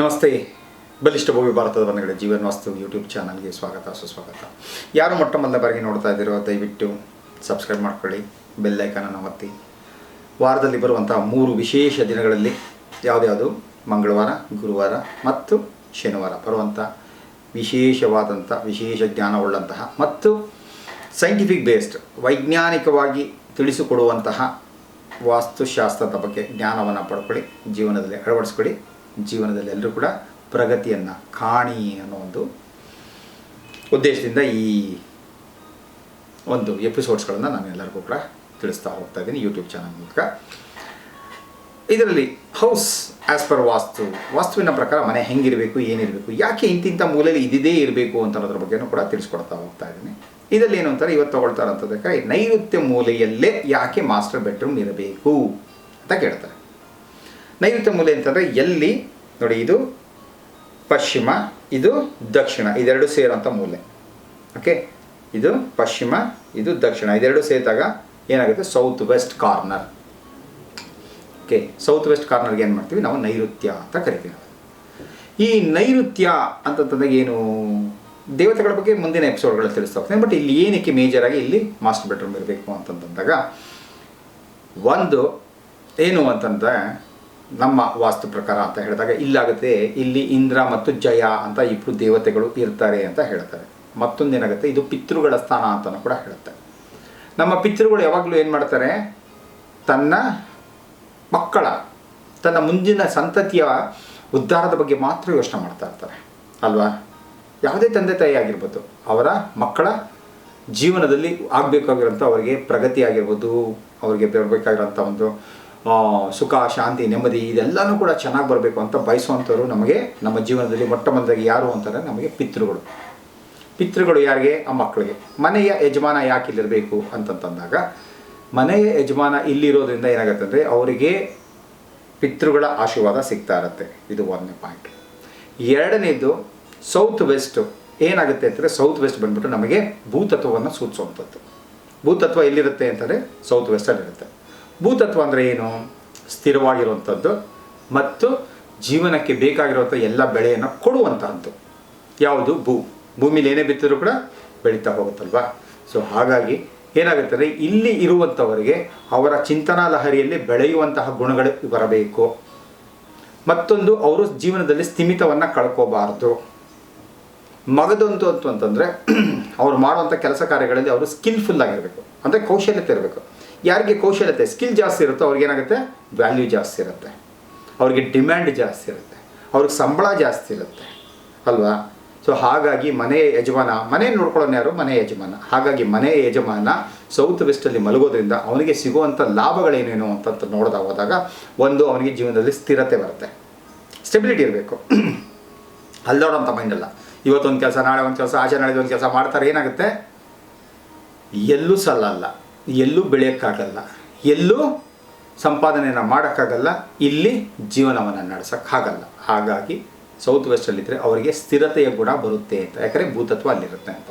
ನಮಸ್ತೆ. ಬಲಿಷ್ಠ ಭೂಮಿ ಭಾರತದ ಬಂಧುಗಳ, ಜೀವನ್ ವಾಸ್ತು ಯೂಟ್ಯೂಬ್ ಚಾನಲ್ಗೆ ಸ್ವಾಗತ, ಸುಸ್ವಾಗತ. ಯಾರು ಮೊಟ್ಟ ಮೊದಲ ಬಾರಿಗೆ ನೋಡ್ತಾ ಇದ್ದೀರೋ, ದಯವಿಟ್ಟು ಸಬ್ಸ್ಕ್ರೈಬ್ ಮಾಡ್ಕೊಳ್ಳಿ ಬೆಲ್ಲೈಕನನ್ನು ಒತ್ತಿ. ವಾರದಲ್ಲಿ ಬರುವಂತಹ ಮೂರು ವಿಶೇಷ ದಿನಗಳಲ್ಲಿ ಯಾವುದ್ಯಾವುದು? ಮಂಗಳವಾರ, ಗುರುವಾರ ಮತ್ತು ಶನಿವಾರ ಬರುವಂಥ ವಿಶೇಷವಾದಂಥ, ವಿಶೇಷ ಜ್ಞಾನವುಳ್ಳಂತಹ ಮತ್ತು ಸೈಂಟಿಫಿಕ್ ಬೇಸ್ಡ್ ವೈಜ್ಞಾನಿಕವಾಗಿ ತಿಳಿಸಿಕೊಡುವಂತಹ ವಾಸ್ತುಶಾಸ್ತ್ರದ ಬಗ್ಗೆ ಜ್ಞಾನವನ್ನು ಪಡ್ಕೊಳ್ಳಿ, ಜೀವನದಲ್ಲಿ ಅಳವಡಿಸ್ಕೊಳ್ಳಿ. ಜೀವನದಲ್ಲಿ ಎಲ್ಲರೂ ಕೂಡ ಪ್ರಗತಿಯನ್ನು, ಕಾಣಿ ಅನ್ನೋ ಒಂದು ಉದ್ದೇಶದಿಂದ ಈ ಒಂದು ಎಪಿಸೋಡ್ಸ್ಗಳನ್ನು ನಾನು ಎಲ್ಲರಿಗೂ ಕೂಡ ತಿಳಿಸ್ತಾ ಹೋಗ್ತಾ ಇದ್ದೀನಿ ಯೂಟ್ಯೂಬ್ ಚಾನಲ್ ಮೂಲಕ. ಇದರಲ್ಲಿ ಹೌಸ್ ಆ್ಯಸ್ ಪರ್ ವಾಸ್ತು, ವಾಸ್ತುವಿನ ಪ್ರಕಾರ ಮನೆ ಹೆಂಗಿರಬೇಕು, ಏನಿರಬೇಕು, ಯಾಕೆ ಇಂತಿಂಥ ಮೂಲೆಯಲ್ಲಿ ಇದಿದೇ ಇರಬೇಕು ಅಂತ ಅನ್ನೋದ್ರ ಬಗ್ಗೆನೂ ಕೂಡ ತಿಳಿಸ್ಕೊಡ್ತಾ ಹೋಗ್ತಾ ಇದ್ದೀನಿ. ಇದರಲ್ಲಿ ಏನು ಅಂತಾರೆ, ಇವತ್ತು ತಗೊಳ್ತಾ ಇರೋಂಥದ್ದಕ್ಕೆ ನೈಋತ್ಯ ಮೂಲೆಯಲ್ಲೇ ಯಾಕೆ ಮಾಸ್ಟರ್ ಬೆಡ್ರೂಮ್ ಇರಬೇಕು ಅಂತ ಕೇಳ್ತಾರೆ. ನೈಋತ್ಯ ಮೂಲೆ ಅಂತಂದರೆ ಎಲ್ಲಿ? ನೋಡಿ, ಇದು ಪಶ್ಚಿಮ, ಇದು ದಕ್ಷಿಣ, ಇದೆರಡು ಸೇರೋಂಥ ಮೂಲೆ. ಓಕೆ ಇದು ಪಶ್ಚಿಮ, ಇದು ದಕ್ಷಿಣ, ಇದೆರಡು ಸೇರಿದಾಗ ಏನಾಗುತ್ತೆ? South west corner okay south west ಕಾರ್ನರ್ಗೆ ಏನು ಮಾಡ್ತೀವಿ? ನಾವು ನೈಋತ್ಯ ಅಂತ ಕರಿತೀವಿ. ಈ ನೈಋತ್ಯ ಅಂತಂತಂದಾಗ ಏನು? ದೇವತೆಗಳ ಬಗ್ಗೆ ಮುಂದಿನ ಎಪಿಸೋಡ್ಗಳಲ್ಲಿ ತಿಳಿಸ್ತಾ ಬಟ್ ಇಲ್ಲಿ ಏನಕ್ಕೆ ಮೇಜರಾಗಿ ಇಲ್ಲಿ ಮಾಸ್ಟರ್ ಬೆಡ್ರೂಮ್ ಇರಬೇಕು ಅಂತಂತಂದಾಗ, ಒಂದು ಏನು ಅಂತಂದ್ರೆ ನಮ್ಮ ವಾಸ್ತು ಪ್ರಕಾರ ಅಂತ ಹೇಳಿದಾಗ ಇಲ್ಲಾಗುತ್ತೆ ಇಲ್ಲಿ ಇಂದ್ರ ಮತ್ತು ಜಯ ಅಂತ ಇಬ್ಬರು ದೇವತೆಗಳು ಇರ್ತಾರೆ ಅಂತ ಹೇಳ್ತಾರೆ. ಮತ್ತೊಂದೇನಾಗುತ್ತೆ? ಇದು ಪಿತೃಗಳ ಸ್ಥಾನ ಅಂತಲೂ ಕೂಡ ಹೇಳುತ್ತೆ. ನಮ್ಮ ಪಿತೃಗಳು ಯಾವಾಗಲೂ ಏನು ಮಾಡ್ತಾರೆ? ತನ್ನ ಮಕ್ಕಳ, ತನ್ನ ಮುಂದಿನ ಸಂತತಿಯ ಉದ್ಧಾರದ ಬಗ್ಗೆ ಮಾತ್ರ ಯೋಚನೆ ಮಾಡ್ತಾ ಇರ್ತಾರೆ. ಅಲ್ವಾ? ಯಾವುದೇ ತಂದೆ ತಾಯಿ ಆಗಿರ್ಬೋದು, ಅವರ ಮಕ್ಕಳ ಜೀವನದಲ್ಲಿ ಆಗಬೇಕಾಗಿರೋಂಥ ಅವರಿಗೆ ಪ್ರಗತಿ ಆಗಿರ್ಬೋದು, ಅವರಿಗೆ ಬರಬೇಕಾಗಿರೋಂಥ ಒಂದು ಸುಖ, ಶಾಂತಿ, ನೆಮ್ಮದಿ, ಇದೆಲ್ಲನೂ ಕೂಡ ಚೆನ್ನಾಗಿ ಬರಬೇಕು ಅಂತ ಬಯಸುವಂಥವ್ರು ನಮಗೆ ನಮ್ಮ ಜೀವನದಲ್ಲಿ ಮೊಟ್ಟ ಮೊದಲಾಗಿ ಯಾರು ಅಂತಾರೆ ನಮಗೆ ಪಿತೃಗಳು. ಪಿತೃಗಳು ಯಾರಿಗೆ? ಆ ಮಕ್ಕಳಿಗೆ. ಮನೆಯ ಯಜಮಾನ ಯಾಕೆ ಇಲ್ಲಿರಬೇಕು ಅಂತಂತಂದಾಗ, ಮನೆಯ ಯಜಮಾನ ಇಲ್ಲಿರೋದ್ರಿಂದ ಏನಾಗುತ್ತೆ ಅಂದರೆ ಅವರಿಗೆ ಪಿತೃಗಳ ಆಶೀರ್ವಾದ ಸಿಗ್ತಾ ಇರುತ್ತೆ. ಇದು ಒಂದನೇ ಪಾಯಿಂಟ್ ಎರಡನೇದು ಸೌತ್ ವೆಸ್ಟ್ ಏನಾಗುತ್ತೆ ಅಂದರೆ ಸೌತ್ ವೆಸ್ಟ್ ಬಂದ್ಬಿಟ್ಟು ನಮಗೆ ಭೂತತ್ವವನ್ನು ಸೂಚಿಸುವಂಥದ್ದು. ಭೂತತ್ವ ಎಲ್ಲಿರುತ್ತೆ ಅಂತಂದರೆ ಸೌತ್ ವೆಸ್ಟಲ್ಲಿರುತ್ತೆ ಭೂತತ್ವ ಅಂದರೆ ಏನು? ಸ್ಥಿರವಾಗಿರುವಂಥದ್ದು ಮತ್ತು ಜೀವನಕ್ಕೆ ಬೇಕಾಗಿರುವಂಥ ಎಲ್ಲ ಬೆಳೆಯನ್ನು ಕೊಡುವಂತಹದ್ದು. ಯಾವುದು? ಭೂ. ಭೂಮಿಲಿ ಏನೇ ಬಿತ್ತಿದ್ರು ಕೂಡ ಬೆಳೀತಾ ಹೋಗುತ್ತಲ್ವಾ? ಸೊ ಹಾಗಾಗಿ ಏನಾಗುತ್ತೆ ಅಂದರೆ ಇಲ್ಲಿ ಇರುವಂಥವರಿಗೆ ಅವರ ಚಿಂತನಾ ಲಹರಿಯಲ್ಲಿ ಬೆಳೆಯುವಂತಹ ಗುಣಗಳು ಬರಬೇಕು. ಮತ್ತೊಂದು, ಅವರು ಜೀವನದಲ್ಲಿ ಸ್ಥಿಮಿತವನ್ನು ಕಳ್ಕೋಬಾರ್ದು. ಮಗದೊಂದು ಅಂತಂತಂದರೆ ಅವ್ರು ಮಾಡುವಂಥ ಕೆಲಸ ಕಾರ್ಯಗಳಲ್ಲಿ ಅವರು ಸ್ಕಿಲ್ಫುಲ್ ಆಗಿರಬೇಕು. ಅಂದರೆ ಕೌಶಲ್ಯತೆ ಇರಬೇಕು. ಯಾರಿಗೆ ಕೌಶಲ್ಯತೆ ಸ್ಕಿಲ್ ಜಾಸ್ತಿ ಇರುತ್ತೋ, ಅವ್ರಿಗೆ ಏನಾಗುತ್ತೆ? ವ್ಯಾಲ್ಯೂ ಜಾಸ್ತಿ ಇರುತ್ತೆ. ಅವ್ರಿಗೆ ಡಿಮ್ಯಾಂಡ್ ಜಾಸ್ತಿ ಇರುತ್ತೆ. ಅವ್ರಿಗೆ ಸಂಬಳ ಜಾಸ್ತಿ ಇರುತ್ತೆ. ಅಲ್ವಾ? ಸೊ ಹಾಗಾಗಿ ಮನೆಯ ಯಜಮಾನ, ಮನೆ ನೋಡ್ಕೊಳ್ಳೋನು ಯಾರು? ಮನೆ ಯಜಮಾನ. ಹಾಗಾಗಿ ಮನೆಯ ಯಜಮಾನ ಸೌತ್ ವೆಸ್ಟಲ್ಲಿ ಮಲಗೋದ್ರಿಂದ ಅವನಿಗೆ ಸಿಗುವಂಥ ಲಾಭಗಳೇನೇನು ಅಂತ ನೋಡ್ತಾ ಹೋದಾಗ ಒಂದು, ಅವನಿಗೆ ಜೀವನದಲ್ಲಿ ಸ್ಥಿರತೆ ಬರುತ್ತೆ. ಸ್ಟೆಬಿಲಿಟಿ ಇರಬೇಕು. ಅಲ್ಲೋಡೋಂಥ ಮೈಂಡ್ ಅಲ್ಲ. ಇವತ್ತೊಂದು ಕೆಲಸ, ನಾಳೆ ಒಂದು ಕೆಲಸ, ಆಚೆ ನಾಳೆ ಒಂದು ಕೆಲಸ ಮಾಡ್ತಾರೆ, ಏನಾಗುತ್ತೆ? ಎಲ್ಲೂ ಸಲ್ಲಲ್ಲ ಎಲ್ಲೂ ಬೆಳೆಯೋಕ್ಕಾಗಲ್ಲ. ಎಲ್ಲೂ ಸಂಪಾದನೆಯನ್ನು ಮಾಡೋಕ್ಕಾಗಲ್ಲ. ಇಲ್ಲಿ ಜೀವನವನ್ನು ನಡೆಸೋಕ್ಕಾಗಲ್ಲ ಹಾಗಾಗಿ ಸೌತ್ ವೆಸ್ಟಲ್ಲಿದ್ದರೆ ಅವರಿಗೆ ಸ್ಥಿರತೆಯ ಗುಣ ಬರುತ್ತೆ ಅಂತ. ಯಾಕಂದರೆ ಭೂತತ್ವ ಅಲ್ಲಿರುತ್ತೆ ಅಂತ.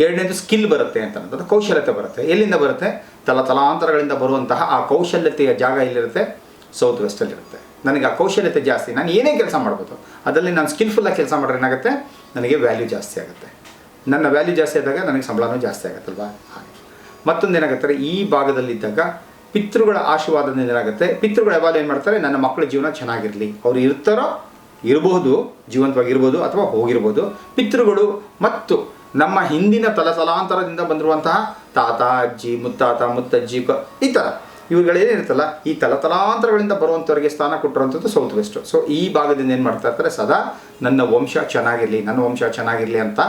ಎರಡನೇದು ಸ್ಕಿಲ್ ಬರುತ್ತೆ ಅಂತ ಅನ್ನೋದು. ಕೌಶಲ್ಯತೆ ಬರುತ್ತೆ. ಎಲ್ಲಿಂದ ಬರುತ್ತೆ? ತಲ ತಲಾಂತರಗಳಿಂದ ಬರುವಂತಹ ಆ ಕೌಶಲ್ಯತೆಯ ಜಾಗ ಎಲ್ಲಿರುತ್ತೆ ಸೌತ್ ವೆಸ್ಟಲ್ಲಿರುತ್ತೆ ನನಗೆ ಆ ಕೌಶಲ್ಯತೆ ಜಾಸ್ತಿ. ನಾನು ಏನೇ ಕೆಲಸ ಮಾಡ್ಬೋದು. ಅದರಲ್ಲಿ ನಾನು ಸ್ಕಿಲ್ಫುಲ್ಲಾಗಿ ಕೆಲಸ ಮಾಡಿದ್ರೆ ಏನಾಗುತ್ತೆ? ನನಗೆ ವ್ಯಾಲ್ಯೂ ಜಾಸ್ತಿ ಆಗುತ್ತೆ. ನನ್ನ ವ್ಯಾಲ್ಯೂ ಜಾಸ್ತಿ ಆದಾಗ ನನಗೆ ಸಂಬಳನೂ ಜಾಸ್ತಿ ಆಗುತ್ತಲ್ವಾ? ಹಾಗೆ. ಮತ್ತೊಂದು ಏನಾಗುತ್ತೆ? ಈ ಭಾಗದಲ್ಲಿದ್ದಾಗ ಪಿತೃಗಳ ಆಶೀರ್ವಾದದಿಂದ ಏನಾಗುತ್ತೆ? ಪಿತೃಗಳು ಯಾವಾಗ ಏನು ಮಾಡ್ತಾರೆ? ನನ್ನ ಮಕ್ಕಳ ಜೀವನ ಚೆನ್ನಾಗಿರಲಿ. ಅವ್ರು ಇರ್ತಾರೋ ಇರಬಹುದು, ಜೀವಂತವಾಗಿರ್ಬೋದು ಅಥವಾ ಹೋಗಿರ್ಬೋದು. ಪಿತೃಗಳು ಮತ್ತು ನಮ್ಮ ಹಿಂದಿನ ತಲಸಲಾಂತರದಿಂದ ಬಂದಿರುವಂತಹ ತಾತ, ಅಜ್ಜಿ, ಮುತ್ತಾತ, ಮುತ್ತಜ್ಜಿ ಈ ಥರ ಇವುಗಳೇನಿರುತ್ತಲ್ಲ ಈ ತಲತಲಾಂತರಗಳಿಂದ ಬರುವಂಥವರಿಗೆ ಸ್ಥಾನ ಕೊಟ್ಟಿರುವಂಥದ್ದು ಸೌತ್ ವೆಸ್ಟ್ ಸೊ ಈ ಭಾಗದಿಂದ ಏನು ಮಾಡ್ತಾ ಇರ್ತಾರೆ? ಸದಾ ನನ್ನ ವಂಶ ಚೆನ್ನಾಗಿರಲಿ, ನನ್ನ ವಂಶ ಚೆನ್ನಾಗಿರಲಿ ಅಂತ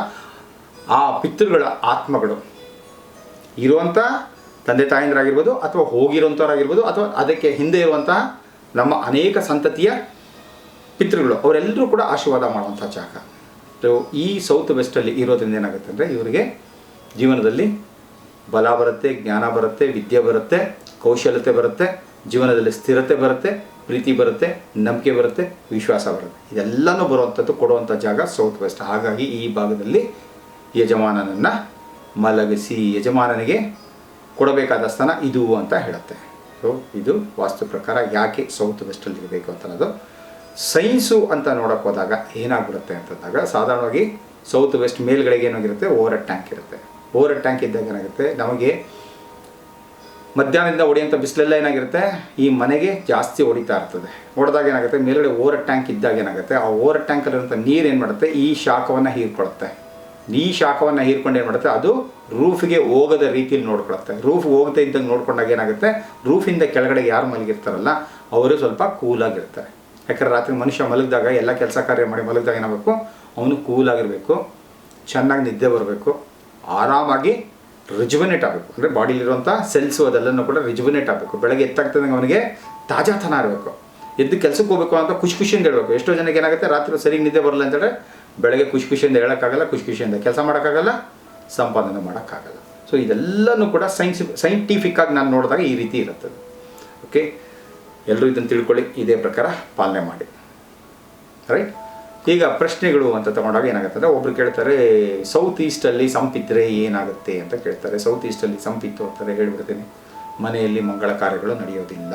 ಆ ಪಿತೃಗಳ ಆತ್ಮಗಳು ಇರುವಂಥ ತಂದೆ ತಾಯಂದಿರಾಗಿರ್ಬೋದು ಅಥವಾ ಹೋಗಿರುವಂಥವ್ರಾಗಿರ್ಬೋದು ಅಥವಾ ಅದಕ್ಕೆ ಹಿಂದೆ ಇರುವಂಥ ನಮ್ಮ ಅನೇಕ ಸಂತತಿಯ ಪಿತೃಗಳು, ಅವರೆಲ್ಲರೂ ಕೂಡ ಆಶೀರ್ವಾದ ಮಾಡುವಂಥ ಜಾಗ. ಈ ಸೌತ್ ವೆಸ್ಟಲ್ಲಿ ಇರೋದ್ರಿಂದ ಏನಾಗುತ್ತೆ ಅಂದರೆ ಇವರಿಗೆ ಜೀವನದಲ್ಲಿ ಬಲ ಬರುತ್ತೆ, ಜ್ಞಾನ ಬರುತ್ತೆ, ವಿದ್ಯೆ ಬರುತ್ತೆ, ಕೌಶಲ್ಯತೆ ಬರುತ್ತೆ, ಜೀವನದಲ್ಲಿ ಸ್ಥಿರತೆ ಬರುತ್ತೆ, ಪ್ರೀತಿ ಬರುತ್ತೆ, ನಂಬಿಕೆ ಬರುತ್ತೆ, ವಿಶ್ವಾಸ ಬರುತ್ತೆ. ಇದೆಲ್ಲನೂ ಬರುವಂಥದ್ದು ಕೊಡುವಂಥ ಜಾಗ ಸೌತ್ ವೆಸ್ಟ್ ಹಾಗಾಗಿ ಈ ಭಾಗದಲ್ಲಿ ಯಜಮಾನನನ್ನು ಮಲಗಿಸಿ ಯಜಮಾನನಿಗೆ ಕೊಡಬೇಕಾದ ಸ್ಥಾನ ಇದು ಅಂತ ಹೇಳುತ್ತೆ. ಸೊ ಇದು ವಾಸ್ತು ಪ್ರಕಾರ ಯಾಕೆ ಸೌತ್ ವೆಸ್ಟಲ್ಲಿ ಇರಬೇಕು ಅಂತ ಅನ್ನೋದು ಸೈನ್ಸು ಅಂತ ನೋಡೋಕೆ ಹೋದಾಗ ಏನಾಗ್ಬಿಡುತ್ತೆ ಅಂತಂದಾಗ ಸಾಧಾರಣವಾಗಿ ಸೌತ್ ವೆಸ್ಟ್ ಮೇಲ್ಗಡೆಗೆ ಏನಾಗಿರುತ್ತೆ? ಓವರ್ ಟ್ಯಾಂಕ್ ಇರುತ್ತೆ. ಓವರ್ ಟ್ಯಾಂಕ್ ಇದ್ದಾಗ ಏನಾಗುತ್ತೆ? ನಮಗೆ ಮಧ್ಯಾಹ್ನದಿಂದ ಹೊಡೆಯುವಂಥ ಬಿಸಿಲೆಲ್ಲ ಏನಾಗಿರುತ್ತೆ? ಈ ಮನೆಗೆ ಜಾಸ್ತಿ ಹೊಡಿತಾ ಇರ್ತದೆ. ಹೊಡೆದಾಗ ಏನಾಗುತ್ತೆ? ಮೇಲ್ಗಡೆ ಓವರ್ ಟ್ಯಾಂಕ್ ಇದ್ದಾಗ ಏನಾಗುತ್ತೆ? ಆ ಓವರ್ ಟ್ಯಾಂಕಲ್ಲಿರುವಂಥ ನೀರು ಏನು ಮಾಡುತ್ತೆ ಈ ಶಾಖವನ್ನು ಹೀರ್ಕೊಳ್ಳುತ್ತೆ ಈ ಶಾಖವನ್ನು ಹೀರ್ಕೊಂಡು ಏನು ಮಾಡುತ್ತೆ? ಅದು ರೂಫಿಗೆ ಹೋಗದ ರೀತಿಯಲ್ಲಿ ನೋಡ್ಕೊಳುತ್ತೆ. ರೂಫ್ ಹೋಗದೆ ಇದ್ದಂಗೆ ನೋಡ್ಕೊಂಡಾಗ ಏನಾಗುತ್ತೆ? ರೂಫಿಂದ ಕೆಳಗಡೆ ಯಾರು ಮಲಗಿರ್ತಾರಲ್ಲ, ಅವರು ಸ್ವಲ್ಪ ಕೂಲಾಗಿರ್ತಾರೆ ಯಾಕಂದ್ರೆ ರಾತ್ರಿ ಮನುಷ್ಯ ಮಲಗಿದಾಗ, ಎಲ್ಲ ಕೆಲಸ ಕಾರ್ಯ ಮಾಡಿ ಮಲಗಿದಾಗ ಏನಾಗಬೇಕು? ಅವನು ಕೂಲಾಗಿರಬೇಕು ಚೆನ್ನಾಗಿ ನಿದ್ದೆ ಬರಬೇಕು, ಆರಾಮಾಗಿ ರಿಜುವನೇಟ್ ಆಗಬೇಕು. ಅಂದರೆ ಬಾಡಿಲಿರುವಂಥ ಸೆಲ್ಸು ಅದೆಲ್ಲನೂ ಕೂಡ ರಿಜುವನೇಟ್ ಆಗಬೇಕು. ಬೆಳಗ್ಗೆ ಎತ್ತಾಗ್ತದಂಗೆ ಅವನಿಗೆ ತಾಜಾತನ ಇರಬೇಕು. ಎದ್ದು ಕೆಲಸಕ್ಕೆ ಹೋಗಬೇಕು ಅಂತ ಖುಷಿ ಖುಷಿಯಿಂದ ಹೇಳಬೇಕು. ಎಷ್ಟೋ ಜನಕ್ಕೆ ಏನಾಗುತ್ತೆ? ರಾತ್ರಿ ಸರಿಗೆ ನಿದ್ದೆ ಬರಲ್ಲ ಅಂತೇಳಿ ಬೆಳಗ್ಗೆ ಖುಷಿ ಖುಷಿಯಿಂದ ಹೇಳೋಕ್ಕಾಗಲ್ಲ, ಖುಷಿ ಖುಷಿಯಿಂದ ಕೆಲಸ ಮಾಡೋಕ್ಕಾಗಲ್ಲ, ಸಂಪಾದನೆ ಮಾಡೋಕ್ಕಾಗಲ್ಲ. ಸೊ ಇದೆಲ್ಲನೂ ಕೂಡ ಸೈನ್ಸ್ ಸೈಂಟಿಫಿಕ್ ಆಗಿ ನಾನು ನೋಡಿದಾಗ ಈ ರೀತಿ ಇರುತ್ತದೆ. ಓಕೆ ಎಲ್ಲರೂ ಇದನ್ನು ತಿಳ್ಕೊಳ್ಳಿ, ಇದೇ ಪ್ರಕಾರ ಪಾಲನೆ ಮಾಡಿ. ರೈಟ್ ಈಗ ಪ್ರಶ್ನೆಗಳು ಅಂತ ತಗೊಂಡಾಗ ಏನಾಗುತ್ತೆ ಅಂದರೆ ಒಬ್ರು ಕೇಳ್ತಾರೆ ಸೌತ್ ಈಸ್ಟಲ್ಲಿ ಸಂಪಿದ್ರೆ ಏನಾಗುತ್ತೆ? ಅಂತ ಕೇಳ್ತಾರೆ. ಸೌತ್ ಈಸ್ಟಲ್ಲಿ ಸಂಪಿತ್ತು ಅಂತಾರೆ ಹೇಳ್ಬಿಡ್ತೀನಿ. ಮನೆಯಲ್ಲಿ ಮಂಗಳ ಕಾರ್ಯಗಳು ನಡೆಯೋದಿಲ್ಲ.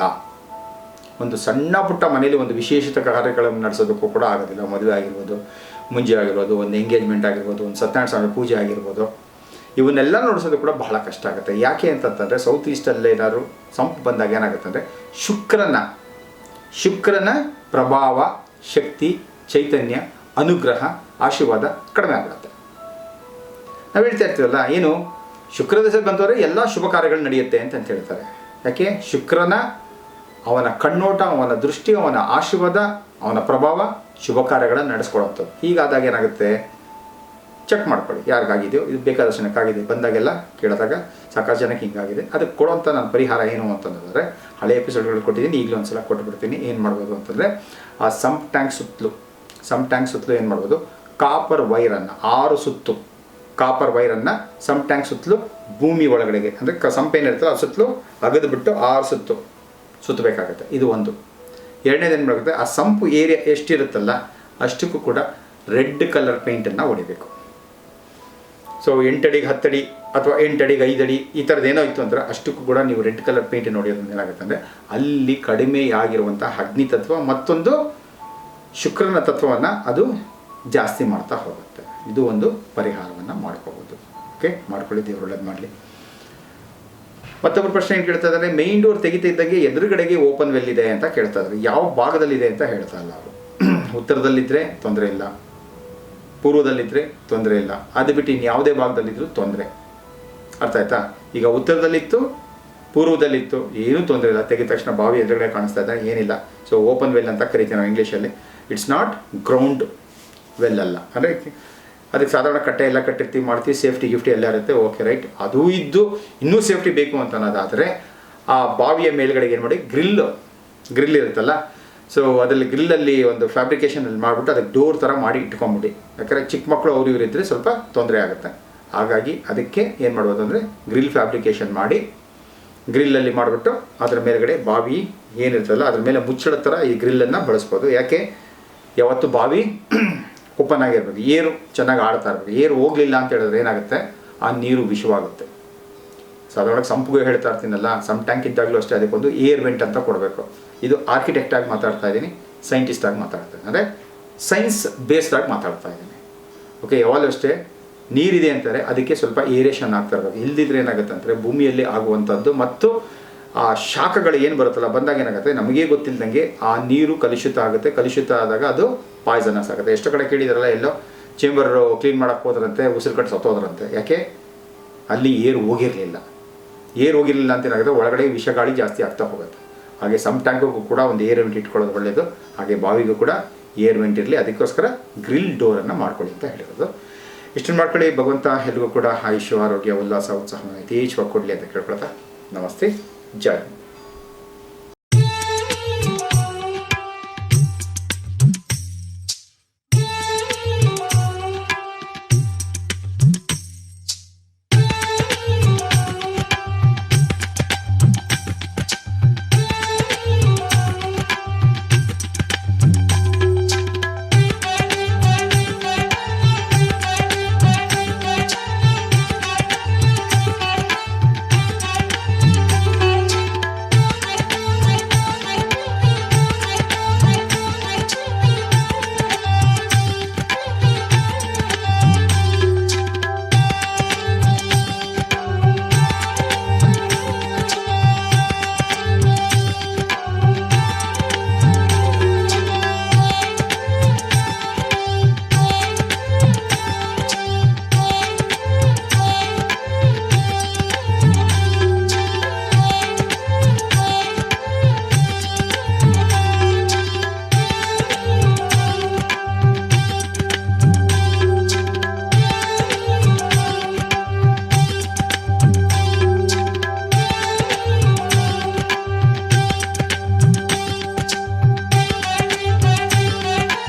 ಒಂದು ಸಣ್ಣ ಪುಟ್ಟ ಮನೆಯಲ್ಲಿ ಒಂದು ವಿಶೇಷಿತ ಕಾರ್ಯಗಳನ್ನು ನಡೆಸೋದಕ್ಕೂ ಕೂಡ ಆಗೋದಿಲ್ಲ, ಮದುವೆ ಆಗಿರ್ಬೋದು. ಮುಂಜೆ ಆಗಿರ್ಬೋದು, ಒಂದು ಎಂಗೇಜ್ಮೆಂಟ್ ಆಗಿರ್ಬೋದು, ಒಂದು ಸತ್ಯನಾರಾಯಣ ಸ್ವಾಮಿ ಪೂಜೆ ಆಗಿರ್ಬೋದು, ಇವನ್ನೆಲ್ಲ ನೋಡಿಸೋದು ಕೂಡ ಬಹಳ ಕಷ್ಟ ಆಗುತ್ತೆ. ಯಾಕೆ ಅಂತಂತಂದರೆ ಸೌತ್ ಈಸ್ಟಲ್ಲಿ ಏನಾದರೂ ಸಂಪ್ ಬಂದಾಗ ಏನಾಗುತ್ತೆ ಅಂದರೆ, ಶುಕ್ರನ ಶುಕ್ರನ ಪ್ರಭಾವ, ಶಕ್ತಿ, ಚೈತನ್ಯ, ಅನುಗ್ರಹ, ಆಶೀರ್ವಾದ ಕಡಿಮೆ ಆಗುತ್ತೆ ನಾವು ಹೇಳ್ತಾ ಇರ್ತೀವಲ್ಲ, ಏನು, ಶುಕ್ರ ದಶೆ ಬಂದವರೆ ಎಲ್ಲ ಶುಭ ಕಾರ್ಯಗಳು ನಡೆಯುತ್ತೆ ಅಂತ ಅಂತ ಹೇಳ್ತಾರೆ. ಯಾಕೆ? ಶುಕ್ರನ ಅವನ ಕಣ್ಣೋಟ, ಅವನ ದೃಷ್ಟಿ, ಅವನ ಆಶೀರ್ವಾದ ಅವನ ಪ್ರಭಾವ ಶುಭ ಕಾರ್ಯಗಳನ್ನು ನಡೆಸ್ಕೊಳ್ಳುವಂಥದ್ದು ಹೀಗಾದಾಗ ಏನಾಗುತ್ತೆ? ಚೆಕ್ ಮಾಡ್ಕೊಳ್ಳಿ. ಯಾರಿಗಾಗಿದೆಯೋ, ಇದು ಬೇಕಾದರ್ಶನಕ್ಕಾಗಿದೆ. ಬಂದಾಗೆಲ್ಲ ಕೇಳಿದಾಗ ಸಾಕಷ್ಟು ಜನಕ್ಕೆ ಹಿಂಗಾಗಿದೆ. ಅದಕ್ಕೆ ಕೊಡುವಂಥ ನನ್ನ ಪರಿಹಾರ ಏನು ಅಂತಂದರೆ, ಹಳೆ ಎಪಿಸೋಡ್ಗಳು ಕೊಟ್ಟಿದ್ದೀನಿ. ಈಗಲೂ ಒಂದು ಸಲ ಕೊಟ್ಬಿಡ್ತೀನಿ. ಏನು ಮಾಡ್ಬೋದು ಅಂತಂದರೆ, ಆ ಸಂಪ್ ಟ್ಯಾಂಕ್ ಸುತ್ತಲೂ ಸಂಪ್ ಟ್ಯಾಂಕ್ ಸುತ್ತಲೂ ಏನು ಮಾಡ್ಬೋದು? ಕಾಪರ್ ವೈರನ್ನು ಆರು ಸುತ್ತು ಕಾಪರ್ ವೈರನ್ನು ಸಂಪ್ ಟ್ಯಾಂಕ್ ಸುತ್ತಲೂ ಭೂಮಿ ಒಳಗಡೆಗೆ, ಅಂದರೆ ಕ ಸಂಪ್ ಏನಿರ್ತಲ್ಲ ಆ ಸುತ್ತಲೂ ಅಗದು ಬಿಟ್ಟು ಆರು ಸುತ್ತು ಸುತ್ತಬೇಕಾಗುತ್ತೆ. ಇದು ಒಂದು. ಎರಡನೇದು ಏನು ಮಾಡಬೇಕು? ಆ ಸಂಪು ಏರಿಯಾ ಎಷ್ಟಿರುತ್ತಲ್ಲ, ಅಷ್ಟಕ್ಕೂ ಕೂಡ ರೆಡ್ ಕಲರ್ ಪೇಂಟನ್ನು ಹೊಡಿಬೇಕು. ಸೊ ಎಂಟಡಿಗೆ ಹತ್ತಡಿ ಅಥವಾ ಎಂಟಡಿಗೆ ಐದಡಿ ಈ ಥರದ್ದು ಏನೋ ಇತ್ತು ಅಂದ್ರೆ ಅಷ್ಟಕ್ಕೂ ಕೂಡ ನೀವು ರೆಡ್ ಕಲರ್ ಪೇಂಟ್ ನೋಡಿರೋದ್ರಿಂದ ಏನಾಗುತ್ತೆ ಅಂದರೆ ಅಲ್ಲಿ ಕಡಿಮೆ ಆಗಿರುವಂಥ ಅಗ್ನಿ ತತ್ವ ಮತ್ತೊಂದು ಶುಕ್ರನ ತತ್ವವನ್ನು ಅದು ಜಾಸ್ತಿ ಮಾಡ್ತಾ ಹೋಗುತ್ತೆ. ಇದು ಒಂದು ಪರಿಹಾರವನ್ನು ಮಾಡ್ಕೋಬೋದು. ಓಕೆ ಮಾಡ್ಕೊಳ್ಳಿ, ದೇವ್ರು ಒಳ್ಳೇದು ಮಾಡಲಿ. ಮತ್ತೊಬ್ಬರು ಪ್ರಶ್ನೆ ಏನು ಕೇಳ್ತಾ ಇದ್ದಾರೆ? ಮೈನ್ ಡೋರ್ ತೆಗಿತಾ ಇದ್ದಂಗೆ ಎದುರುಗಡೆಗೆ ಓಪನ್ ವೆಲ್ ಇದೆ ಅಂತ ಕೇಳ್ತಾ ಇದ್ದಾರೆ. ಯಾವ ಭಾಗದಲ್ಲಿದೆ ಅಂತ ಹೇಳ್ತಾ ಇಲ್ಲ ಅವರು. ಉತ್ತರದಲ್ಲಿದ್ದರೆ ತೊಂದರೆ ಇಲ್ಲ. ಪೂರ್ವದಲ್ಲಿದ್ದರೆ ತೊಂದರೆ ಇಲ್ಲ. ಅದು ಬಿಟ್ಟು ಇನ್ನು ಯಾವುದೇ ಭಾಗದಲ್ಲಿದ್ದರೂ ತೊಂದರೆ. ಅರ್ಥ ಆಯ್ತಾ? ಈಗ ಉತ್ತರದಲ್ಲಿತ್ತು, ಪೂರ್ವದಲ್ಲಿತ್ತು, ಏನೂ ತೊಂದರೆ ಇಲ್ಲ. ತೆಗೆದ ತಕ್ಷಣ ಬಾವಿ ಎದುರುಗಡೆ ಕಾಣಿಸ್ತಾ ಇದೆ, ಏನಿಲ್ಲ. ಸೊ ಓಪನ್ ವೆಲ್ ಅಂತ ಕರಿತೀವಿ ನಾವು ಇಂಗ್ಲೀಷಲ್ಲಿ ಇಟ್ಸ್ ನಾಟ್ ಗ್ರೌಂಡ್ ವೆಲ್ ಅಲ್ಲ. ಅಂದರೆ ಅದಕ್ಕೆ ಸಾಧಾರಣ ಕಟ್ಟೆ ಎಲ್ಲ ಕಟ್ಟಿರ್ತೀವಿ, ಮಾಡ್ತೀವಿ, ಸೇಫ್ಟಿ, ಗಿಫ್ಟಿ ಎಲ್ಲ ಇರುತ್ತೆ, ಓಕೆ, ರೈಟ್. ಅದು ಇದ್ದು ಇನ್ನೂ ಸೇಫ್ಟಿ ಬೇಕು ಅಂತ ಅನ್ನೋದಾದರೆ ಆ ಬಾವಿಯ ಮೇಲ್ಗಡೆ ಏನು ಮಾಡಿ, ಗ್ರಿಲ್ ಗ್ರಿಲ್ ಇರುತ್ತಲ್ಲ? ಸೊ ಅದರಲ್ಲಿ ಗ್ರಿಲ್ಲಲ್ಲಿ ಒಂದು ಫ್ಯಾಬ್ರಿಕೇಷನಲ್ಲಿ ಮಾಡಿಬಿಟ್ಟು ಅದಕ್ಕೆ ಡೋರ್ ಥರ ಮಾಡಿ ಇಟ್ಕೊಂಬಿಡಿ. ಯಾಕಂದರೆ ಚಿಕ್ಕ ಮಕ್ಕಳು ಅವ್ರು ಇವರು ಸ್ವಲ್ಪ ತೊಂದರೆ ಆಗುತ್ತೆ. ಹಾಗಾಗಿ ಅದಕ್ಕೆ ಏನು ಮಾಡ್ಬೋದು ಅಂದರೆ ಗ್ರಿಲ್ ಫ್ಯಾಬ್ರಿಕೇಷನ್ ಮಾಡಿ ಗ್ರಿಲ್ಲಲ್ಲಿ ಮಾಡಿಬಿಟ್ಟು ಅದರ ಮೇಲ್ಗಡೆ ಬಾವಿ ಏನಿರ್ತದಲ್ಲ, ಅದ್ರ ಮೇಲೆ ಮುಚ್ಚಳ ಥರ ಈ ಗ್ರಿಲ್ಲನ್ನು ಬಳಸ್ಬೋದು. ಯಾಕೆ? ಯಾವತ್ತು ಬಾವಿ ಓಪನ್ ಆಗಿರ್ಬೇಕು. ಏರು ಚೆನ್ನಾಗಿ ಆಡ್ತಾ ಇರ್ಬೋದು ಏರು ಹೋಗಲಿಲ್ಲ ಅಂತ ಹೇಳಿದ್ರೆ ಏನಾಗುತ್ತೆ? ಆ ನೀರು ವಿಷವಾಗುತ್ತೆ. ಅದರೊಳಗೆ ಸಂಪಿಗೆ ಹೇಳ್ತಾ ಇರ್ತೀನಲ್ಲ ಸಮ್ ಟ್ಯಾಂಕ್ ಇದ್ದಾಗಲೂ ಅಷ್ಟೇ ಅದಕ್ಕೊಂದು ಏರ್ ವೆಂಟ್ ಅಂತ ಕೊಡಬೇಕು. ಇದು ಆರ್ಕಿಟೆಕ್ಟ್ ಆಗಿ ಮಾತಾಡ್ತಾ ಇದ್ದೀನಿ ಸೈಂಟಿಸ್ಟ್ ಆಗಿ ಮಾತಾಡ್ತಾ ಇದ್ದೀನಿ. ಅಂದರೆ ಸೈನ್ಸ್ ಆಗಿ ಮಾತಾಡ್ತಾ ಇದ್ದೀನಿ. ಓಕೆ ಯಾವಾಗಲೂ ಅಷ್ಟೇ ನೀರಿದೆ ಅಂತಾರೆ, ಅದಕ್ಕೆ ಸ್ವಲ್ಪ ಏರೇಷನ್ ಆಗ್ತಾ ಇರಬೇಕು. ಇಲ್ದಿದ್ರೆ ಏನಾಗುತ್ತೆ ಅಂದರೆ ಭೂಮಿಯಲ್ಲಿ ಆಗುವಂಥದ್ದು ಮತ್ತು ಆ ಶಾಖಗಳು ಏನು ಬರುತ್ತಲ್ಲ, ಬಂದಾಗ ಏನಾಗುತ್ತೆ? ನಮಗೇ ಗೊತ್ತಿಲ್ಲದಂಗೆ ಆ ನೀರು ಕಲುಷಿತ ಆಗುತ್ತೆ. ಕಲುಷಿತ ಆದಾಗ ಅದು ಪಾಯ್ಸನಸ್ ಆಗುತ್ತೆ. ಎಷ್ಟೋ ಕಡೆ ಕೇಳಿದಾರಲ್ಲ, ಎಲ್ಲೋ ಚೇಂಬರ್ ಕ್ಲೀನ್ ಮಾಡೋಕ್ಕೆ ಹೋದ್ರಂತೆ, ಉಸಿರು ಕಟ್ಟು ಸತ್ತೋದ್ರಂತೆ ಯಾಕೆ? ಅಲ್ಲಿ ಏರ್ ಹೋಗಿರಲಿಲ್ಲ. ಏರ್ ಹೋಗಿರಲಿಲ್ಲ ಅಂತ ಏನಾಗುತ್ತೆ? ಒಳಗಡೆ ವಿಷಗಾಳಿ ಜಾಸ್ತಿ ಆಗ್ತಾ ಹೋಗುತ್ತೆ. ಹಾಗೆ ಸಮ್ ಟ್ಯಾಂಕಿಗೂ ಕೂಡ ಒಂದು ಏರ್ ವೆಂಟ್ ಇಟ್ಕೊಳ್ಳೋದು ಒಳ್ಳೆಯದು ಹಾಗೆ ಬಾವಿಗೂ ಕೂಡ ಏರ್ ವೆಂಟ್ ಇರಲಿ. ಅದಕ್ಕೋಸ್ಕರ ಗ್ರಿಲ್ ಡೋರನ್ನು ಮಾಡ್ಕೊಳ್ಳಿ ಅಂತ ಹೇಳಿರೋದು. ಇಷ್ಟನ್ನು ಮಾಡ್ಕೊಳ್ಳಿ. ಭಗವಂತ ಎಲ್ಲಿಗೂ ಕೂಡ ಆಯುಷ್ಯ, ಆರೋಗ್ಯ, ಉಲ್ಲಾಸ ಉತ್ಸಾಹ ಯಥೇಚ್ಛವಾಗಿ ಕೊಡಲಿ ಅಂತ ಕೇಳ್ಕೊಳ್ತಾ ನಮಸ್ತೆ. ಜೈ ಹಿಂದ್.